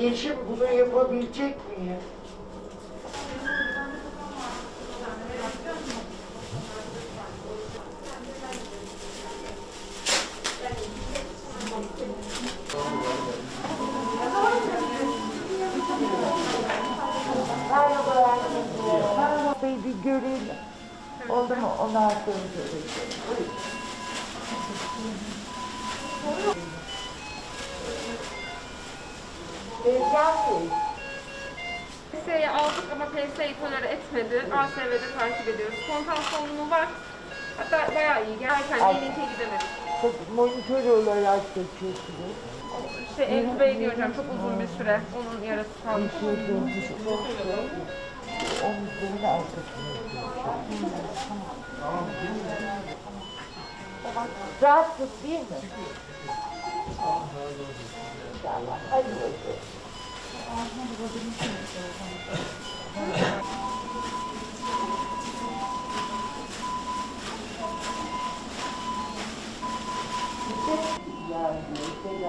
Yeşim bunu yapabilecek Merhaba Bey bir görelim. Oldu mu? Ondan sonra göreceğiz. PS'yi aldık ama PS'yi tolere etmedi. ASV'de takip ediyoruz. Kontan solunumu var. Hatta bayağı iyi. Gerçekten Ay. klinik'e gidemedik. Çok monitör olarak geçiyorsunuz. İşte Eylül Bey diyor hocam çok uzun bir süre onun yarası kalmış. Geçiyor dönmüş olsun. Omuzların arkasına. Rahatsız değil mi? İnşallah. Hadi bakalım.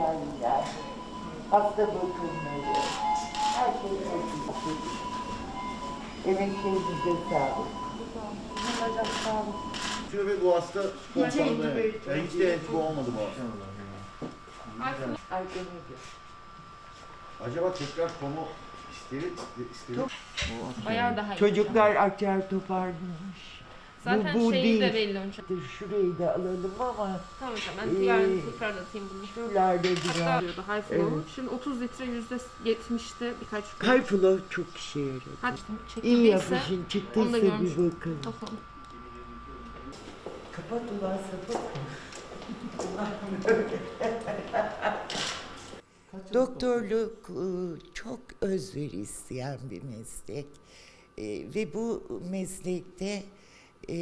Tedaviler, hasta bakımları, her şey çok iyi. Emeklerinize sağlık. Çünkü ve bu hasta ettim. Yani hiç de entübe olmadı bu hasta. Acaba tekrar komu isteri isteri. Bayağı daha iyi. Çocuklar açar toparlamış. Zaten bu, bu şeyi değil. de belli. Dur, Şurayı da alalım ama Tamam hocam ben yarın Ee, tekrarlatayım bunu. şuralarda Hatta biraz. diyordu high flow. Şimdi 30 litre yüzde 70'te birkaç gün. Kayfılav çok işe yaradı. Kaç İyi yapmışsın. Çıktıysa görmüş. bir bakalım. bakalım. Kapat ulan sapık. Doktorluk e, çok özveri isteyen bir meslek E, ve bu meslekte e,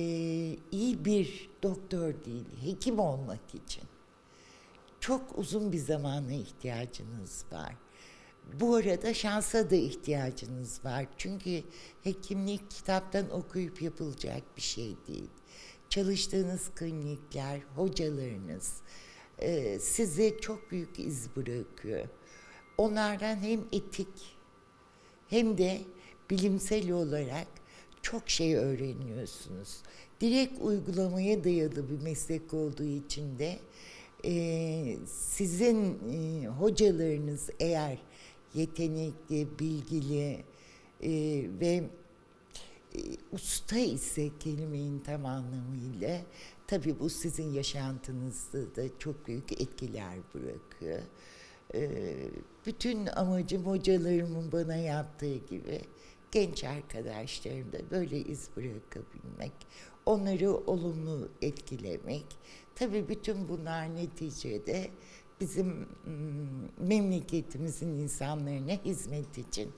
iyi bir doktor değil, hekim olmak için çok uzun bir zamana ihtiyacınız var. Bu arada şansa da ihtiyacınız var. Çünkü hekimlik kitaptan okuyup yapılacak bir şey değil. Çalıştığınız klinikler, hocalarınız e, size çok büyük iz bırakıyor. Onlardan hem etik hem de bilimsel olarak çok şey öğreniyorsunuz. Direkt uygulamaya dayalı bir meslek olduğu için de e, sizin e, hocalarınız eğer yetenekli, bilgili e, ve e, usta ise kelimenin tam anlamıyla tabii bu sizin yaşantınızda da çok büyük etkiler bırakıyor. E, bütün amacım hocalarımın bana yaptığı gibi genç arkadaşlarım da böyle iz bırakabilmek, onları olumlu etkilemek. Tabii bütün bunlar neticede bizim memleketimizin insanlarına hizmet için